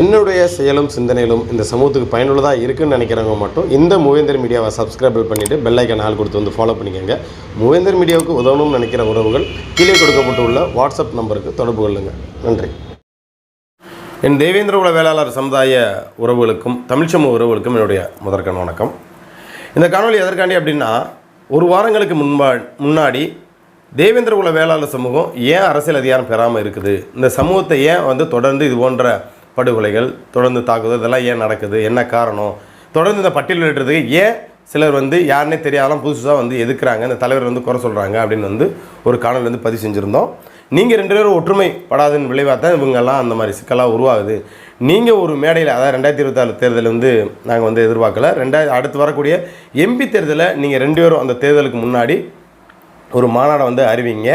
என்னுடைய செயலும் சிந்தனையிலும் இந்த சமூகத்துக்கு பயனுள்ளதாக இருக்குன்னு நினைக்கிறவங்க மட்டும் இந்த மூவேந்தர் மீடியாவை சப்ஸ்கிரைப் பண்ணிவிட்டு பெல்லைக்கன் ஆள் கொடுத்து வந்து ஃபாலோ பண்ணிக்கோங்க. மூவேந்தர் மீடியாவுக்கு உதவணும்னு நினைக்கிற உறவுகள் கீழே கொடுக்கப்பட்டுள்ள வாட்ஸ்அப் நம்பருக்கு தொடர்பு கொள்ளுங்கள் நன்றி. என் தேவேந்திர உல வேளாளர் சமுதாய உறவுகளுக்கும் தமிழ் சமூக உறவுகளுக்கும் என்னுடைய முதற்கண் வணக்கம். இந்த காணொளி எதற்காண்டி அப்படின்னா ஒரு வாரங்களுக்கு முன்பா முன்னாடி தேவேந்திர உல வேளாளர் சமூகம் ஏன் அரசியல் அதிகாரம் பெறாமல் இருக்குது? இந்த சமூகத்தை ஏன் வந்து தொடர்ந்து இது போன்ற படுகொலைகள் தொடர்ந்து தாக்குதல் இதெல்லாம் ஏன் நடக்குது? என்ன காரணம்? தொடர்ந்து இந்த பட்டியலிடுறதுக்கு ஏன் சிலர் வந்து யாருன்னே தெரியாதலாம் புதுசாக வந்து எதுக்குறாங்க? இந்த தலைவர் வந்து குறை சொல்கிறாங்க அப்படின்னு வந்து ஒரு காணொலி வந்து பதிவு செஞ்சுருந்தோம். நீங்கள் ரெண்டு பேரும் ஒற்றுமை படாதன்னு விளைவாக தான் இவங்கெல்லாம் அந்த மாதிரி சிக்கலாக உருவாகுது. நீங்கள் ஒரு மேடையில் அதாவது ரெண்டாயிரத்தி இருபத்தாறு தேர்தல் வந்து நாங்கள் வந்து எதிர்பார்க்கல. ரெண்டாயிரம் அடுத்து வரக்கூடிய எம்பி தேர்தலை நீங்கள் ரெண்டு பேரும் அந்த தேர்தலுக்கு முன்னாடி ஒரு மாநாடை வந்து அறிவிங்க.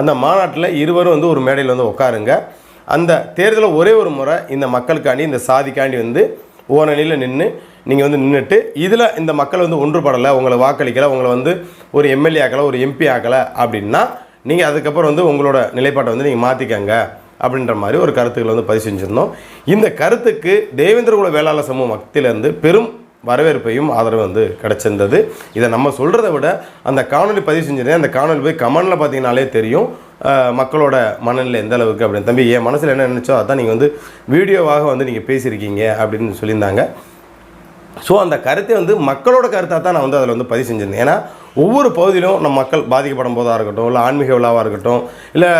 அந்த மாநாட்டில் இருவரும் வந்து ஒரு மேடையில் வந்து உட்காருங்க அந்த தேர்தலை ஒரே ஒரு முறை இந்த மக்களுக்காண்டி இந்த சாதிக்காண்டி வந்து ஓரணியில் நின்று நீங்கள் வந்து நின்றுட்டு இதில் இந்த மக்கள் வந்து ஒன்றுபடலை உங்களை வாக்களிக்கலை உங்களை வந்து ஒரு எம்எல்ஏ ஆக்கலை ஒரு எம்பி ஆக்கலை அப்படின்னா நீங்கள் அதுக்கப்புறம் வந்து உங்களோட நிலைப்பாட்டை வந்து நீங்கள் மாற்றிக்கங்க அப்படின்ற மாதிரி ஒரு கருத்துக்களை வந்து பதிவு செஞ்சுருந்தோம். இந்த கருத்துக்கு தேவேந்திரகுல வேளாளர் சமூக மத்தியிலேருந்து பெரும் வரவேற்பையும் ஆதரவு வந்து கிடச்சிருந்தது. இதை நம்ம சொல்கிறத விட அந்த காணொலி பதிவு செஞ்சிருந்தேன். அந்த காணொலி போய் கமெண்டில் பார்த்தீங்கனாலே தெரியும். மக்களோட மனநிலை எந்த அளவுக்கு அப்படின்னு. தம்பி என் மனசில் என்ன நினச்சோ அதான் நீங்கள் வந்து வீடியோவாக வந்து நீங்கள் பேசியிருக்கீங்க அப்படின்னு சொல்லியிருந்தாங்க. ஸோ அந்த கருத்தை வந்து மக்களோட கருத்தாக தான் நான் வந்து அதில் வந்து பதிவு செஞ்சிருந்தேன். ஏன்னா ஒவ்வொரு பகுதியிலும் நம்ம மக்கள் பாதிக்கப்படும் போதாக இருக்கட்டும் இல்லை ஆன்மீக விழாவாக இருக்கட்டும் இல்லை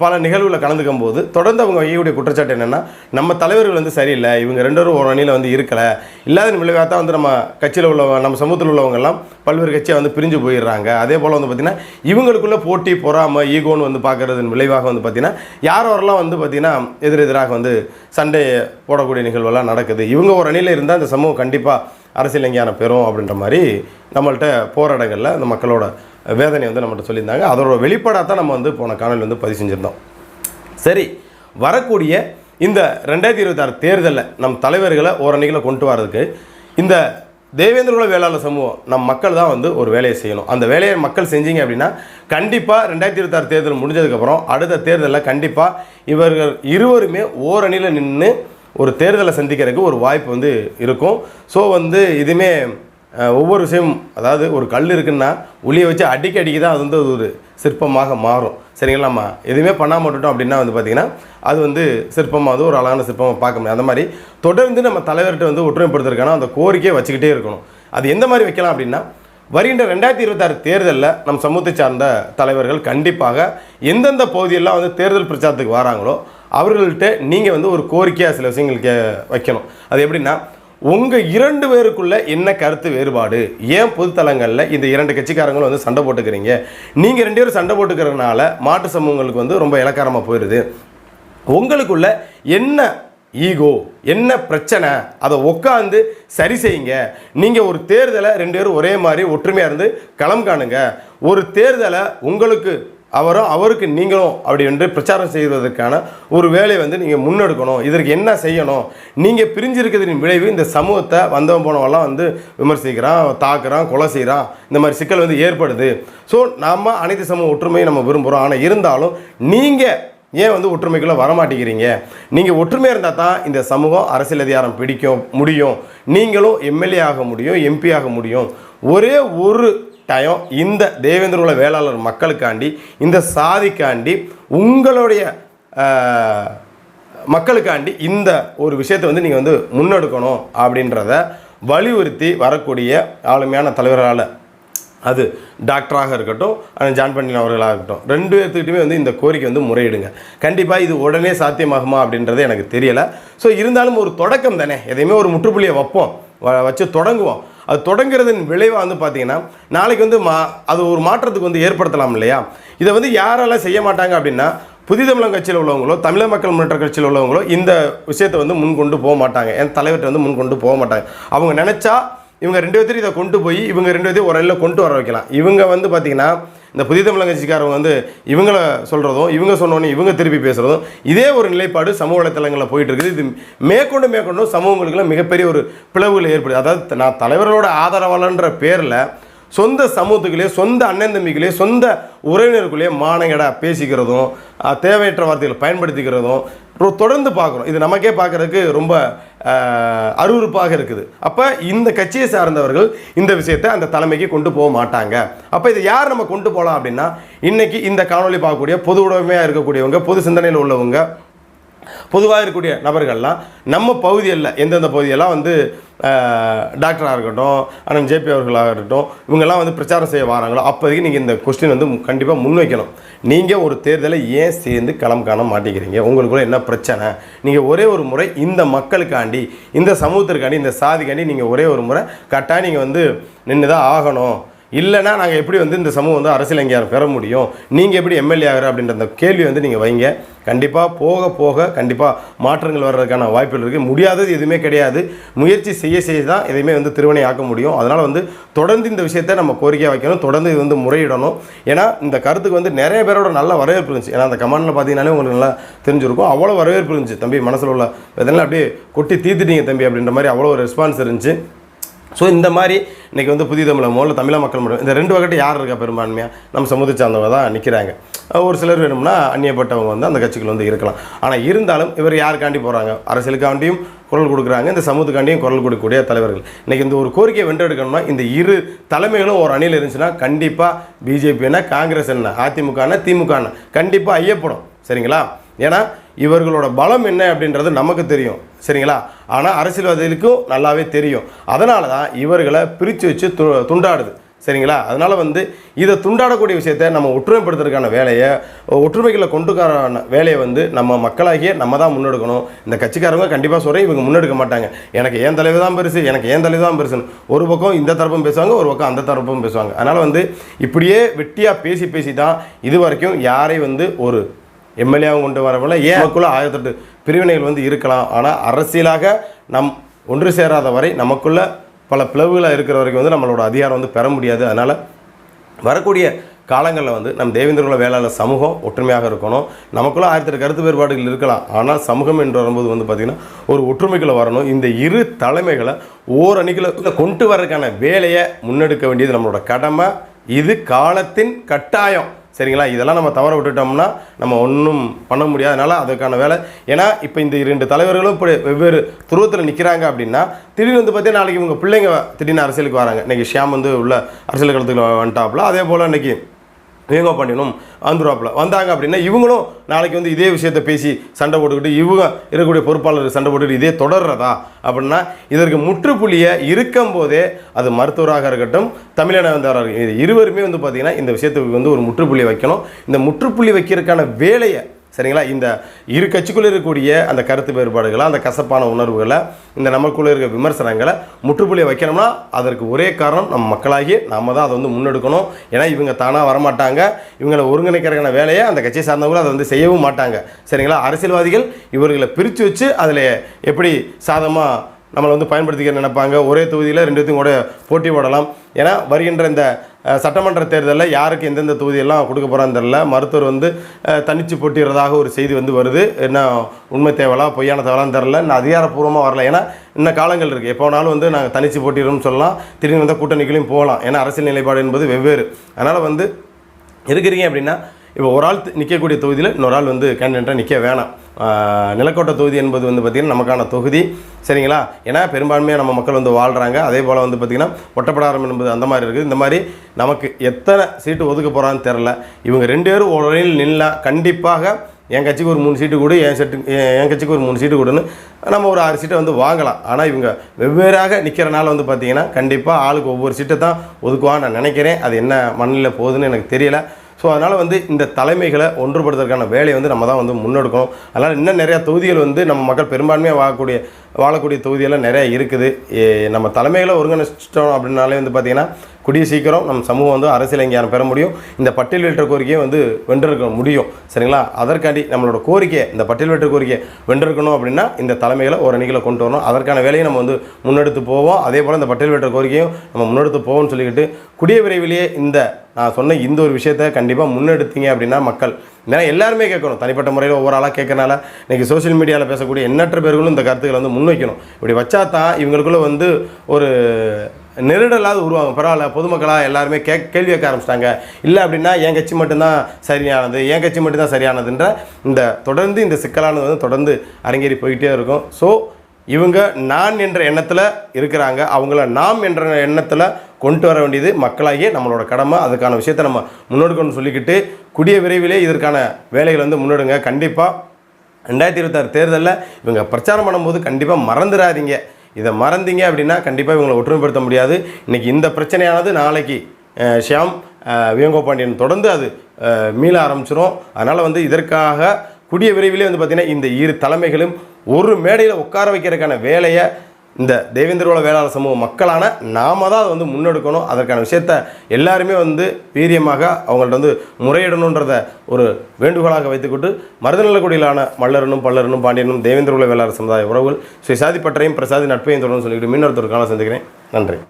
பல நிகழ்வுகளில் கலந்துக்கும் போது தொடர்ந்து அவங்க வைக்கக்கூடிய குற்றச்சாட்டு என்னென்னா நம்ம தலைவர்கள் வந்து சரியில்லை இவங்க ரெண்டு பேரும் ஒரு அணியில் வந்து இருக்கலை இல்லாத விளைவாக தான் வந்து நம்ம கட்சியில் உள்ளவங்க நம்ம சமூகத்தில் உள்ளவங்கெல்லாம் பல்வேறு கட்சியாக வந்து பிரிஞ்சு போயிடுறாங்க. அதே போல் வந்து பார்த்திங்கன்னா இவங்களுக்குள்ள போட்டி பொறாமல் ஈகோன்னு வந்து பார்க்குறதன் விளைவாக வந்து பார்த்திங்கன்னா யாரோரெல்லாம் வந்து பார்த்திங்கன்னா எதிர் எதிராக வந்து சண்டை போடக்கூடிய நிகழ்வெல்லாம் நடக்குது இவங்க ஒரு அணியில் இருந்தால் அந்த சமூகம் கண்டிப்பாக அரசியல் எங்கேயான பெறும் அப்படின்ற மாதிரி நம்மள்கிட்ட போராட்டங்களில் அந்த மக்களோட வேதனை வந்து நம்மகிட்ட சொல்லியிருந்தாங்க. அதோட வெளிப்பாடாக தான் நம்ம வந்து போன காணொலி வந்து பதிவு செஞ்சுருந்தோம். சரி வரக்கூடிய இந்த ரெண்டாயிரத்தி இருபத்தாறு தேர்தலில் நம் தலைவர்களை ஓரணிகளை கொண்டு வரதுக்கு இந்த தேவேந்திரகுல வேளாளர் சமூகம் நம் மக்கள் தான் வந்து ஒரு வேலையை செய்யணும். அந்த வேலையை மக்கள் செஞ்சீங்க அப்படின்னா கண்டிப்பாக ரெண்டாயிரத்தி இருபத்தாறு தேர்தல் முடிஞ்சதுக்கப்புறம் அடுத்த தேர்தலில் கண்டிப்பாக இவர்கள் இருவருமே ஓரணியில் நின்று ஒரு தேர்தலை சந்திக்கிறதுக்கு ஒரு வாய்ப்பு வந்து இருக்கும். ஸோ வந்து இதுவுமே ஒவ்வொரு விஷயம் அதாவது ஒரு கல் இருக்குன்னா உளியை வச்சு அடிக்க அடிக்க தான் அது வந்து அது ஒரு சிற்பமாக மாறும். சரிங்களாம்மா எதுவுமே பண்ணாமல் விட்டுட்டோம் அப்படின்னா வந்து பார்த்திங்கன்னா அது வந்து சிற்பமாக அது ஒரு அழகான சிற்பமாக பார்க்க முடியும். அந்த மாதிரி தொடர்ந்து நம்ம தலைவர்கிட்ட வந்து ஒற்றுமைப்படுத்துறதுக்கான அந்த கோரிக்கையை வச்சுக்கிட்டே இருக்கணும். அது எந்த மாதிரி வைக்கலாம் அப்படின்னா வருகின்ற ரெண்டாயிரத்தி இருபத்தாறு தேர்தலில் நம் சமூகத்தை சார்ந்த தலைவர்கள் கண்டிப்பாக எந்தெந்த பகுதியெல்லாம் வந்து தேர்தல் பிரச்சாரத்துக்கு வராங்களோ அவர்கள்ட்ட நீங்கள் வந்து ஒரு கோரிக்கையாக சில விஷயங்கள் கே வைக்கணும். அது எப்படின்னா உங்கள் இரண்டு பேருக்குள்ள என்ன கருத்து வேறுபாடு? ஏன் பொதுத்தலங்களில் இந்த இரண்டு கட்சிக்காரங்களும் வந்து சண்டை போட்டுக்கிறீங்க? நீங்கள் ரெண்டு பேரும் சண்டை போட்டுக்கிறதுனால மாற்று சமூகங்களுக்கு வந்து ரொம்ப இலக்காரமாக போயிடுது உங்களுக்குள்ள என்ன ஈகோ என்ன பிரச்சனை? அதை உட்காந்து சரி செய்யுங்க. நீங்கள் ஒரு தேர்தலை ரெண்டு பேரும் ஒரே மாதிரி ஒற்றுமையாக இருந்து களம் காணுங்க. ஒரு தேர்தலை உங்களுக்கு அவரும் அவருக்கு நீங்களும் அப்படி என்று பிரச்சாரம் செய்வதற்கான ஒரு வேலையை வந்து நீங்கள் முன்னெடுக்கணும். இதற்கு என்ன செய்யணும்? நீங்கள் பிரிஞ்சிருக்கிறதின் விளைவு இந்த சமூகத்தை வந்தவன் போனவெல்லாம் வந்து விமர்சிக்கிறான் தாக்குறான் கொலை செய்கிறான் இந்த மாதிரி சிக்கல் வந்து ஏற்படுது. ஸோ நாம் அனைத்து சமூக ஒற்றுமையை நம்ம விரும்புகிறோம் ஆனால் இருந்தாலும் நீங்கள் ஏன் வந்து ஒற்றுமைக்குள்ளே வரமாட்டேங்கிறீங்க? நீங்கள் ஒற்றுமையாக இருந்தால் தான் இந்த சமூகம் அரசியல் அதிகாரம் பிடிக்கும் முடியும். நீங்களும் எம்எல்ஏ ஆக முடியும் எம்பி ஆக முடியும். ஒரே ஒரு கட்டாயம் இந்த தேவேந்திரகுல வேளாளர் மக்களுக்காண்டி இந்த சாதிக்காண்டி உங்களுடைய மக்களுக்காண்டி இந்த ஒரு விஷயத்தை வந்து நீங்கள் வந்து முன்னெடுக்கணும் அப்படின்றத வலியுறுத்தி வரக்கூடிய ஆளுமையான தலைவர்களால் அது டாக்டராக இருக்கட்டும் ஜான் பண்ணின் அவர்களாக இருக்கட்டும் ரெண்டு பேர்த்துக்கிட்டுமே வந்து இந்த கோரிக்கை வந்து முறையிடுங்க. கண்டிப்பாக இது உடனே சாத்தியமாகுமா அப்படின்றது எனக்கு தெரியலை. ஸோ இருந்தாலும் ஒரு தொடக்கம் தானே எதையுமே ஒரு முற்றுப்புள்ளியை வைப்போம் வ- வச்சு தொடங்குவோம். அது தொடங்குறதன் விளைவாக வந்து பார்த்தீங்கன்னா நாளைக்கு வந்து மா அது ஒரு மாற்றத்துக்கு வந்து ஏற்படுத்தலாம் இல்லையா? இதை வந்து யாரெல்லாம் செய்ய மாட்டாங்க அப்படின்னா புதிதமிழம் கட்சியில் உள்ளவங்களோ தமிழக மக்கள் முன்னேற்ற கட்சியில் உள்ளவங்களோ இந்த விஷயத்தை வந்து முன் கொண்டு போக மாட்டாங்க. என் தலைவர்கிட்ட வந்து முன் கொண்டு போக மாட்டாங்க. அவங்க நினச்சா இவங்க ரெண்டு பேர்த்தையும் இதை கொண்டு போய் இவங்க ரெண்டு பேர்த்தையும் ஒரு அணியில் கொண்டு வர வைக்கலாம். இவங்க வந்து பார்த்திங்கன்னா இந்த புதிய தமிழக கட்சிக்காரங்க வந்து இவங்கள சொல்கிறதும் இவங்க சொன்னோன்னே இவங்க திருப்பி பேசுகிறதும் இதே ஒரு நிலைப்பாடு சமூக வலைத்தளங்களில் போயிட்டு இருக்குது இது மேற்கொண்டு மேற்கொண்டும் சமூகங்களுக்குள்ள மிகப்பெரிய ஒரு பிளவுகள் ஏற்படுது. அதாவது நான் தலைவர்களோட ஆதரவாளன்ற பேரில் சொந்த சமூகத்துக்குள்ளே சொந்த அண்ணன் தம்பிக்குள்ளே சொந்த உறவினருக்குள்ளேயே மானங்கடா பேசிக்கிறதும் தேவையற்ற வார்த்தைகளை பயன்படுத்திக்கிறதும் தொடர்ந்து பார்க்குறோம். இது நமக்கே பார்க்குறதுக்கு ரொம்ப அருவறுப்பாக அருவருப்பாக இருக்குது. அப்போ இந்த கட்சியை சார்ந்தவர்கள் இந்த விஷயத்தை அந்த தலைமைக்கு கொண்டு போக மாட்டாங்க. அப்போ இதை யார் நம்ம கொண்டு போகலாம் அப்படின்னா இன்றைக்கி இந்த காணொளி பார்க்கக்கூடிய பொது உடமையாக இருக்கக்கூடியவங்க பொது சிந்தனையில் உள்ளவங்க பொதுவாக இருக்கக்கூடிய நபர்கள்லாம் நம்ம பகுதியில் எந்தெந்த பகுதியெல்லாம் வந்து டாக்டராக இருக்கட்டும் அண்ணன் ஜேபி அவர்களாக இருக்கட்டும் இவங்கெல்லாம் வந்து பிரச்சாரம் செய்ய வராங்களோ அப்போதைக்கு நீங்கள் இந்த கொஸ்டின் வந்து கண்டிப்பாக முன்வைக்கணும். நீங்கள் ஒரு தேர்தலை ஏன் சேர்ந்து களம் காண மாட்டேங்கிறீங்க? உங்களுக்குள்ள என்ன பிரச்சனை? நீங்கள் ஒரே ஒரு முறை இந்த மக்களுக்காண்டி இந்த சமூகத்திற்காண்டி இந்த சாதிக்காண்டி நீங்கள் ஒரே ஒரு முறை கரெக்டாக நீங்கள் வந்து நின்று தான் ஆகணும். இல்லைன்னா நாங்கள் எப்படி வந்து இந்த சமூகம் வந்து அரசியல் அங்கீகாரம் பெற முடியும்? நீங்கள் எப்படி எம்எல்ஏ ஆகிற அப்படின்ற அந்த கேள்வி வந்து நீங்கள் வைங்க. கண்டிப்பாக போக போக கண்டிப்பாக மாற்றங்கள் வர்றதுக்கான வாய்ப்புகள் இருக்குது முடியாதது எதுவுமே கிடையாது. முயற்சி செய்ய செய்ய தான் எதையுமே வந்து திருவனை ஆக்க முடியும். அதனால் வந்து தொடர்ந்து இந்த விஷயத்தை நம்ம கோரிக்கையாக வைக்கணும். தொடர்ந்து இது வந்து முறையிடணும். ஏன்னா இந்த கருத்துக்கு வந்து நிறைய பேரோட நல்ல வரவேற்பு இருந்துச்சு. ஏன்னா அந்த கமெண்டில் பார்த்தீங்கன்னாலே உங்களுக்கு நல்லா தெரிஞ்சிருக்கும். அவ்வளோ வரவேற்பு இருந்துச்சு தம்பி. மனசில் உள்ள இதெல்லாம் அப்படியே கொட்டி தீர்த்துட்டீங்க தம்பி அப்படின்ற மாதிரி அவ்வளோ ஒரு ரெஸ்பான்ஸ் இருந்துச்சு. ஸோ இந்த மாதிரி இன்றைக்கி வந்து புதிய தமிழக முதல்ல தமிழ மக்கள் மட்டும் இந்த ரெண்டு வகட்டு யார் இருக்கா பெரும்பான்மையாக நம்ம சமூகத்தை சார்ந்தவங்க தான் நிற்கிறாங்க ஒரு சிலர் வேணும்னா அந்நியப்பட்டவங்க வந்து அந்த கட்சிகள் வந்து இருக்கலாம். ஆனால் இருந்தாலும் இவர் யாருக்காண்டி போகிறாங்க அரசியலுக்காண்டியும் குரல் கொடுக்குறாங்க. இந்த சமூகத்துக்காண்டியும் குரல் கொடுக்கக்கூடிய தலைவர்கள். இன்றைக்கி இந்த ஒரு கோரிக்கையை வென்றெடுக்கணும்னா இந்த இரு தலைமைகளும் ஒரு அணியில் இருந்துச்சுன்னா கண்டிப்பாக பிஜேபி என்ன காங்கிரஸ் என்ன அதிமுக என்ன திமுக என்ன? கண்டிப்பாக ஐயப்படும். சரிங்களா? ஏன்னா இவர்களோட பலம் என்ன அப்படின்றது நமக்கு தெரியும். சரிங்களா? ஆனால் அரசியல்வாதிகளுக்கும் நல்லாவே தெரியும். அதனால தான் இவர்களை பிரித்து வச்சு து துண்டாடுது. சரிங்களா? அதனால் வந்து இதை துண்டாடக்கூடிய விஷயத்தை நம்ம ஒற்றுமைப்படுத்துறதுக்கான வேலையை ஒற்றுமைகளை கொண்டுக்கான வேலையை வந்து நம்ம மக்களாகிய நம்ம தான் முன்னெடுக்கணும். இந்த கட்சிக்காரங்க கண்டிப்பாக சொல்கிறேன் இவங்க முன்னெடுக்க மாட்டாங்க. எனக்கு ஏன் தலைவர் தான் பெருசு எனக்கு ஏன் தலைவர் தான் பெருசுன்னு. ஒரு பக்கம் இந்த தரப்பும் பேசுவாங்க ஒரு பக்கம் அந்த தரப்பும் பேசுவாங்க. அதனால் வந்து இப்படியே வெட்டியாக பேசி பேசி தான் இது வரைக்கும் யாரை வந்து ஒரு எம்எல்ஏவும் கொண்டு வரவில்லை. ஏன்? நமக்குள்ள ஆயிரத்தெட்டு பிரிவினைகள் வந்து இருக்கலாம். ஆனால் அரசியலாக நம் ஒன்று சேராத வரை நமக்குள்ள பல பிளவுகளாக இருக்கிற வரைக்கும் வந்து நம்மளோட அதிகாரம் வந்து பெற முடியாது. அதனால் வரக்கூடிய காலங்களில் வந்து நம் தேவேந்திரகுல வேளாளர் சமூகம் ஒற்றுமையாக இருக்கணும். நமக்குள்ள ஆயிரத்தி கருத்து வேறுபாடுகள் இருக்கலாம். ஆனால் சமூகம் என்று வரும்போது வந்து பார்த்திங்கன்னா ஒரு ஒற்றுமைக்குள்ள வரணும். இந்த இரு தலைமைகளை ஓர் அணிகளை கொண்டு வரதுக்கான வேலையை முன்னெடுக்க வேண்டியது நம்மளோட கடமை. இது காலத்தின் கட்டாயம். சரிங்களா? இதெல்லாம் நம்ம தவற விட்டுட்டோம்னா நம்ம ஒன்றும் பண்ண முடியாதனால அதுக்கான வேலை. ஏன்னா இப்போ இந்த இரண்டு தலைவர்களும் இப்படி வெவ்வேறு துருவத்தில் நிற்கிறாங்க அப்படின்னா திடீர்னு வந்து பார்த்தீங்கன்னா நாளைக்கு இவங்க பிள்ளைங்க திடீர்னு அரசியலுக்கு வராங்க. இன்றைக்கி ஷியாம் வந்து உள்ள அரசியல் களத்துக்கு வந்துட்டாப்புல. அதே போல் இன்றைக்கி வேங்க பண்ணிடணும் வந்துருவாப்புல வந்தாங்க அப்படின்னா இவங்களும் நாளைக்கு வந்து இதே விஷயத்தை பேசி சண்டை போட்டுக்கிட்டு இவங்க இருக்கக்கூடிய பொறுப்பாளர் சண்டை போட்டுக்கிட்டு இதே தொடர்றதா அப்படின்னா இதற்கு முற்றுப்புள்ளியை இருக்கும் போதே அது மருத்துவராக இருக்கட்டும் தமிழன வந்தவராக இருக்கட்டும் இது இருவருமே வந்து பார்த்திங்கன்னா இந்த விஷயத்துக்கு வந்து ஒரு முற்றுப்புள்ளி வைக்கணும். இந்த முற்றுப்புள்ளி வைக்கிறதுக்கான வேலையை சரிங்களா? இந்த இரு கட்சிக்குள்ளே இருக்கக்கூடிய அந்த கருத்து வேறுபாடுகளை அந்த கசப்பான உணர்வுகளை இந்த நமக்குள்ளே இருக்க விமர்சனங்களை முற்றுப்புள்ளியை வைக்கணும்னா அதற்கு ஒரே காரணம் நம்ம மக்களாகி நாம தான் அதை வந்து முன்னெடுக்கணும். ஏன்னா இவங்க தானாக வரமாட்டாங்க. இவங்களை ஒருங்கிணைக்கிறக்கான வேலையை அந்த கட்சியை சார்ந்தவங்களும் அதை வந்து செய்யவும் மாட்டாங்க. சரிங்களா? அரசியல்வாதிகள் இவர்களை பிரித்து வச்சு அதில் எப்படி சாதமாக நம்மளை வந்து பயன்படுத்திக்க நினைப்பாங்க? ஒரே தொகுதியில் ரெண்டுத்தையும் கூட போட்டி போடலாம். ஏன்னா வருகின்ற இந்த சட்டமன்ற தேர்தலில் யாருக்கு எந்தெந்த தொகுதியெல்லாம் கொடுக்க போகிறான்னு தெரில மருத்துவர் வந்து தனிச்சு போட்டிடுறதாக ஒரு செய்தி வந்து வருது. என்ன உண்மை தேவலா பொய்யான தேவலான்னு தெரில இன்னும் அதிகாரப்பூர்வமாக வரல. ஏன்னா இன்னும் காலங்கள் இருக்குது எப்போ வேணாலும் வந்து நாங்கள் தனிச்சு போட்டிடுறோம்னு சொல்லலாம். திடீர்னு வந்தால் கூட்டணிகளையும் போகலாம். ஏன்னா அரசியல் நிலைப்பாடு என்பது வெவ்வேறு. அதனால் வந்து இருக்கிறீங்க அப்படின்னா இப்போ ஒரு ஆள் நிற்கக்கூடிய தொகுதியில் இன்னொரு ஆள் வந்து கேண்டிடேட்டாக நிற்க வேணாம். நிலக்கோட்டை தொகுதி என்பது வந்து பார்த்திங்கன்னா நமக்கான தொகுதி. சரிங்களா? ஏன்னா பெரும்பான்மையாக நம்ம மக்கள் வந்து வாழ்கிறாங்க அதே போல் வந்து பார்த்திங்கன்னா ஒட்டப்படாரம் என்பது அந்த மாதிரி இருக்குது. இந்த மாதிரி நமக்கு எத்தனை சீட்டு ஒதுக்க போகிறான்னு தெரில இவங்க ரெண்டு பேரும் ஒரு நின்னா கண்டிப்பாக என் கட்சிக்கு ஒரு மூணு சீட்டு கொடு என் செட்டு என் கட்சிக்கு ஒரு மூணு சீட்டு கொடுன்னு நம்ம ஒரு ஆறு சீட்டை வந்து வாங்கலாம். ஆனால் இவங்க வெவ்வேறாக நிற்கிறனால வந்து பார்த்திங்கன்னா கண்டிப்பாக ஆளுக்கு ஒவ்வொரு சீட்டை தான் ஒதுக்குவான்னு நான் நினைக்கிறேன். அது என்ன மண்ணில் போகுதுன்னு எனக்கு தெரியலை. ஸோ அதனால் வந்து இந்த தலைமைகளை ஒன்றுபடுத்துறதுக்கான வேலையை வந்து நம்ம தான் வந்து முன்னெடுக்கணும். அதனால் இன்னும் நிறையா தொகுதிகள் வந்து நம்ம மக்கள் பெரும்பான்மையாக வாழக்கூடிய வாழக்கூடிய தொகுதியெல்லாம் நிறைய இருக்குது. நம்ம தலைமைகளை ஒருங்கிணைச்சிட்டோம் அப்படின்னாலே வந்து பார்த்திங்கன்னா கூடிய சீக்கிரம் நம்ம சமூகம் வந்து அரசியல் அங்கீகாரம் பெற முடியும். இந்த பட்டியல் வெற்ற கோரிக்கையை வந்து வென்றிருக்க முடியும். சரிங்களா? அதற்காண்டி நம்மளோட கோரிக்கை இந்த பட்டியல் வெற்ற கோரிக்கையை வென்றிருக்கணும் அப்படின்னா இந்த தலைமைகளை ஒரு அணிகளை கொண்டு வரணும். அதற்கான வேலையை நம்ம வந்து முன்னெடுத்து போவோம். அதே போல் இந்த பட்டியல் வெற்ற கோரிக்கையும் நம்ம முன்னெடுத்து போவோம்னு சொல்லிக்கிட்டு கூடிய விரைவிலேயே இந்த நான் சொன்ன இந்த ஒரு விஷயத்தை கண்டிப்பாக முன்னெடுத்தீங்க அப்படின்னா மக்கள் ஏன்னா எல்லாருமே கேட்கணும். தனிப்பட்ட முறையில் ஒவ்வொரு ஆளாக கேட்கறனால இன்றைக்கி சோஷியல் மீடியாவில் பேசக்கூடிய எண்ணற்ற பேர்களும் இந்த கருத்துக்களை வந்து முன்வைக்கணும். இப்படி வச்சா தான் இவங்களுக்குள்ள வந்து ஒரு நெருடலாவது உருவாகும். பரவாயில்ல பொதுமக்களாக எல்லாருமே கே கேள்வி கேட்க ஆரம்பிச்சிட்டாங்க. இல்லை அப்படின்னா என் கட்சி மட்டும்தான் சரியானது என் கட்சி மட்டும்தான் சரியானதுன்ற இந்த தொடர்ந்து இந்த சிக்கலானது வந்து தொடர்ந்து அரங்கேறி போய்கிட்டே இருக்கும். ஸோ இவங்க நான் என்ற எண்ணத்தில் இருக்கிறாங்க. அவங்கள நாம் என்ற எண்ணத்தில் கொண்டு வர வேண்டியது மக்களாகியே நம்மளோட கடமை. அதுக்கான விஷயத்தை நம்ம முன்னெடுக்கணும்னு சொல்லிக்கிட்டு கூடிய விரைவிலே இதற்கான வேலைகள் வந்து முன்னெடுங்க. கண்டிப்பாக ரெண்டாயிரத்தி இருபத்தாறு தேர்தலில் இவங்க பிரச்சாரம் பண்ணும்போது கண்டிப்பாக மறந்துடாதீங்க. இதை மறந்தீங்க அப்படின்னா கண்டிப்பாக இவங்களை ஒற்றுமைப்படுத்த முடியாது. இன்றைக்கி இந்த பிரச்சனையானது நாளைக்கு ஷியாம் அஹ், தொடர்ந்து அது மீள ஆரம்பிச்சிடும் அதனால் வந்து இதற்காக கூடிய விரைவிலே வந்து பார்த்திங்கன்னா இந்த இரு தலைமைகளும் ஒரு மேடையில் உட்கார வைக்கிறதுக்கான வேலையை இந்த தேவேந்திரோட வேளாண் சமூக மக்களான நாம தான் அதை வந்து முன்னெடுக்கணும். அதற்கான விஷயத்த எல்லாருமே வந்து வீரியமாக அவங்கள்ட்ட வந்து முறையிடணுன்றத ஒரு வேண்டுகோளாக வைத்துக்கொண்டு மருதநலக்குடியிலான மல்லரனும் பல்லரனும் பாண்டியனும் தேவேந்திரோட வேளாளர் சமுதாய உறவுகள் ஸ்ரீ சாதி பிரசாதி நட்பையும் தொடர்ந்து சொல்லிக்கிட்டு மீனொருத்தருக்கான சந்திக்கிறேன். நன்றி.